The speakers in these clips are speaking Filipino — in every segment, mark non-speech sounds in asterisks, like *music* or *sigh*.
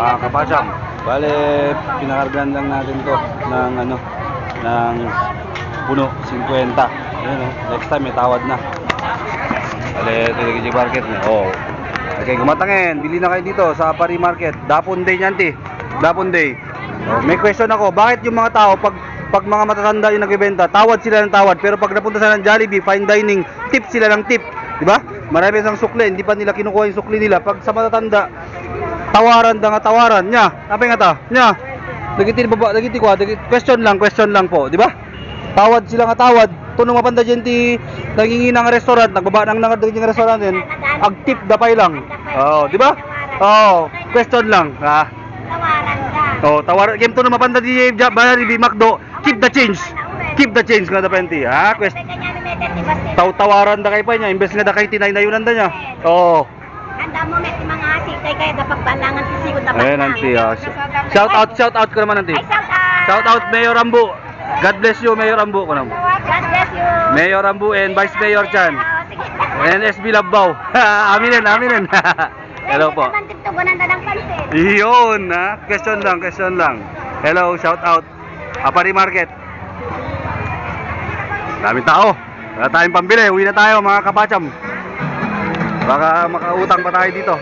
mga kapacham. Bale, pinakargan lang natin to ng ano, ng puno, 50. Ayun oh, next time may tawad na. Bale, ito yung market na. Oh. Okay, gumatangin. Bili na kayo dito sa Pari Market. Dapon Day niyan, ti. Dapon Day. Oh, may question ako, bakit yung mga tao pag pag mga matatanda yung nagbebenta, tawad sila ng tawad, pero pag napunta sila ng Jollibee, fine dining, tip sila ng tip. Di ba? Marami isang sukli, hindi pa nila kinukuha yung sukli nila. Pag sa matatanda, tawaran da nga tawaran. Nya apa nga ta nya. Dagiti baba dagiti kwa dagiti question lang question lang po di ba? Tawad sila nga tawad. Tuno mapanda dyan ti nangingi ng restaurant nagbaba nang nang dagiti nga restaurant din. Ag tip dapay lang. Oh di ba? Oh question lang ah Tawaran ka. oh tawaran. Game tuno mapanda di bayar di Macdo. Keep the change. Keep the change nga dapenti ha? Quest Teka niya may meter di basti. taw tawaran da kay pa niya imbes nga da kay tinay na yunan da niya oh. Handa mo asitay kaya dapat balangan si Sigod dapat. Ayan, auntie. ah. Shout out, shout out ko naman. Ay, shout out. Shout out, Mayor Rambu. God bless you, Mayor Rambu ko naman. God bless you. Mayor Rambu and Vice Mayor Chan. Oh. And SB Labaw. *laughs* aminin, aminin. *laughs* Hello po. Iyon, ha? Question lang, question lang. Hello, shout out. Apari Market. Daming tao. Wala tayong pambili. Uwi na tayo, mga kapacham. Baka makautang pa tayo dito.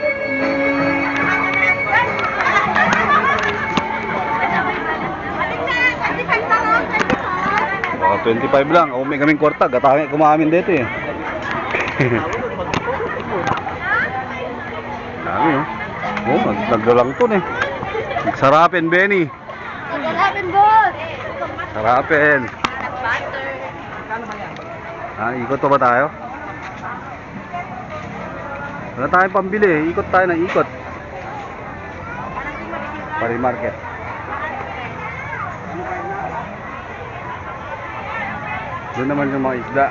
Baka 25 lang. May kaming kwarta. Gatangi kumamin dito eh. *laughs* Dami oh. Oh, nag nagdalang to eh. Nagsarapin, Benny. Pagkalapin, boss. Sarapin. Ah, ikot pa ba tayo? Wala tayong pambili. Ikot tayo ng ikot. Pari Doon naman yung mga isda.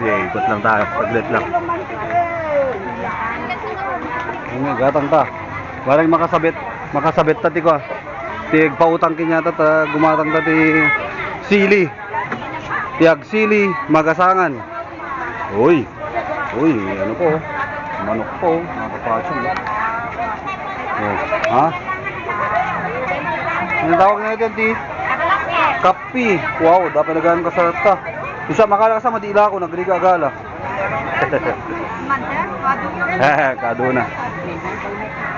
Sige, ikot lang tayo. Saglit lang. Ano, gatang ta. Parang makasabit, makasabit tati ko. ah. Tig pautang kinya ta ta gumatang ta ti sili. Tiag sili magasangan. Uy. Uy, ano po? Manok po, kapatid. Oh. Ha? Ano tawag na ito, ti? Kapi. Wow, dapat nagaan ka sa ta. Isa makala ka sa madila ko, nagriga agala. *laughs* Kaduna.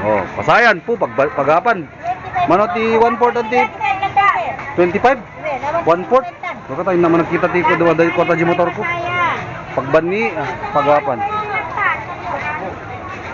Oh, pasayan po pag pagapan. Mano ti 1 4 ti 25? 1 4? Baka tayo naman nakita ti ko daw dahil kota di motor ko. Pagbani, ah, pagapan.